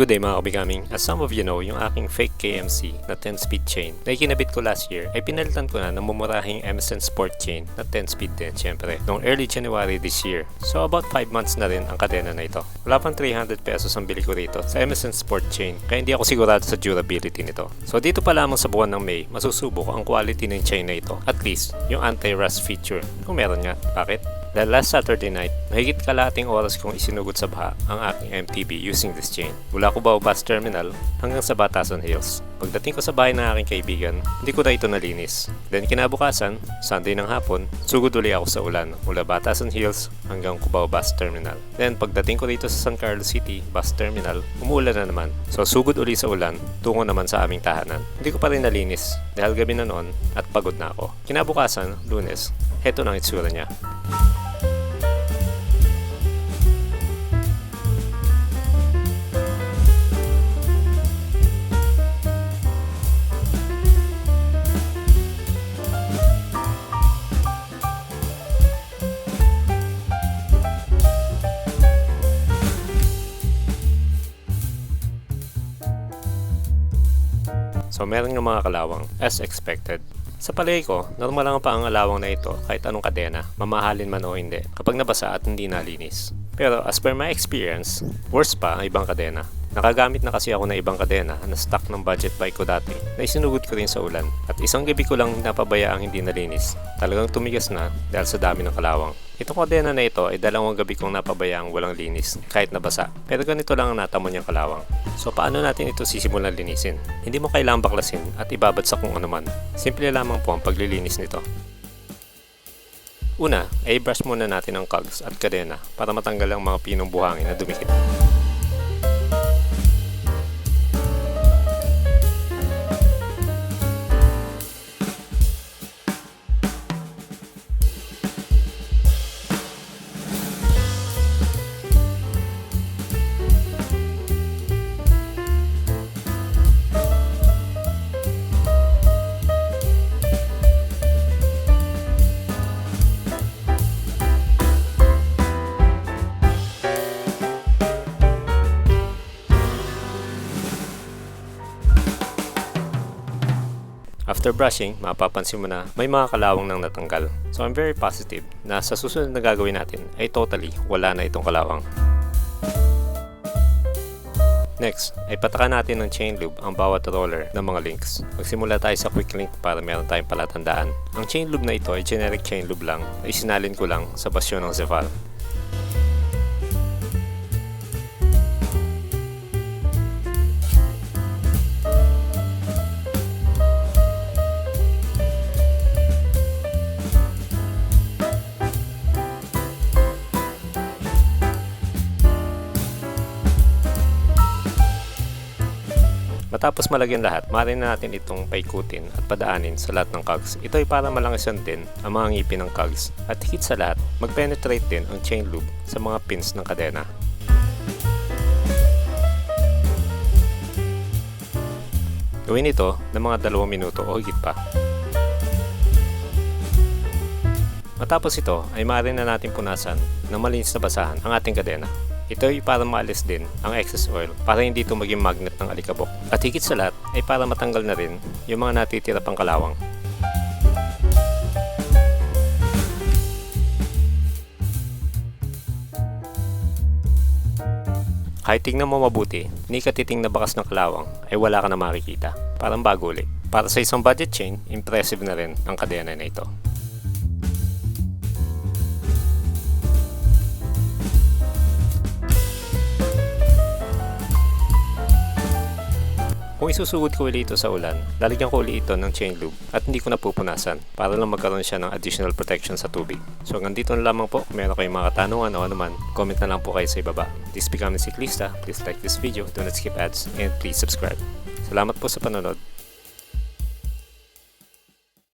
Good day mga kabigaming. As some of you know, yung aking fake KMC na 10-speed chain na ikinabit ko last year ay pinalitan ko na ng mumurahing Emerson Sport chain na 10-speed din syempre noong early January this year. So about 5 months na rin ang kadena na ito. Wala pang 300 pesos ang bili ko rito sa Emerson Sport chain kaya hindi ako sigurado sa durability nito. So dito pa lamang sa buwan ng May, masusubok ang quality ng chain na ito. At least yung anti-rust feature kung meron nga. Bakit? Dahil last Saturday night, mahigit kalating oras kong isinugot sa baha ang aking MTB using this chain. Mula Cubao Bus Terminal hanggang sa Batasan Hills. Pagdating ko sa bahay ng aking kaibigan, hindi ko na ito nalinis. Then kinabukasan, Sunday ng hapon, sugod uli ako sa ulan mula Batasan Hills hanggang Cubao Bus Terminal. Then pagdating ko dito sa San Carlos City Bus Terminal, umuulan na naman. So sugod uli sa ulan, tungo naman sa aming tahanan. Hindi ko pa rin nalinis dahil gabi na noon at pagod na ako. Kinabukasan, lunes, heto ang itsura niya. So meron ng mga kalawang, as expected. Sa palay ko, normal lang pa ang alawang na ito kahit anong kadena, mamahalin man o hindi, kapag nabasa at hindi nalinis. Pero as per my experience, worse pa ang ibang kadena. Nakagamit na kasi ako ng ibang kadena na stock ng budget bike ko dati na isinugod ko rin sa ulan at isang gabi ko lang napabaya ang hindi nalinis. Talagang tumigas na dahil sa dami ng kalawang. Itong kadena na ito ay dalawang gabi kong napabaya ang walang linis kahit nabasa. Pero ganito lang ang natamo niyang kalawang. So paano natin ito sisimulan linisin? Hindi mo kailangang baklasin at ibabad sa kung ano man. Simple lamang po ang paglilinis nito. Una, ay brush muna natin ang cogs at kadena para matanggal ang mga pinong buhangin na dumikit. After brushing, mapapansin mo na may mga kalawang nang natanggal. So I'm very positive na sa susunod na gagawin natin ay totally wala na itong kalawang. Next, ay patakan natin ng chain loop ang bawat roller ng mga links. Magsimula tayo sa quick link para meron tayong palatandaan. Ang chain loop na ito ay generic chain loop lang na isinalin ko lang sa basyon ng Zephyr. Matapos malagyan lahat, maaari na natin itong paikutin at padaanin sa lahat ng cogs. Ito ay para malangisan din ang mga ngipin ng cogs. At higit sa lahat, mag-penetrate din ang chain loop sa mga pins ng kadena. Gawin ito ng mga dalawang minuto o higit pa. Matapos ito ay maaari na natin punasan ng malinis na basahan ang ating kadena. Ito ay para maalis din ang excess oil para hindi ito maging magnet ng alikabok. At higit sa lahat ay para matanggal na rin yung mga natitira pang kalawang. Kahit tingnan mo mabuti, ni katiting na bakas ng kalawang ay wala ka na makikita. Parang bago ulit. Para sa isang budget chain, impressive na rin ang kadena na ito. Kung isusugod ko ulit ito sa ulan, lalagyan ko ulit ito ng chain loop at hindi ko na pupunasan para lang magkaroon siya ng additional protection sa tubig. So hanggang dito na lamang po. Kung meron kayong mga katanungan o anuman, comment na lang po kayo sa ibaba. This becoming Siklista, please like this video, do not skip ads, and please subscribe. Salamat po sa panonood.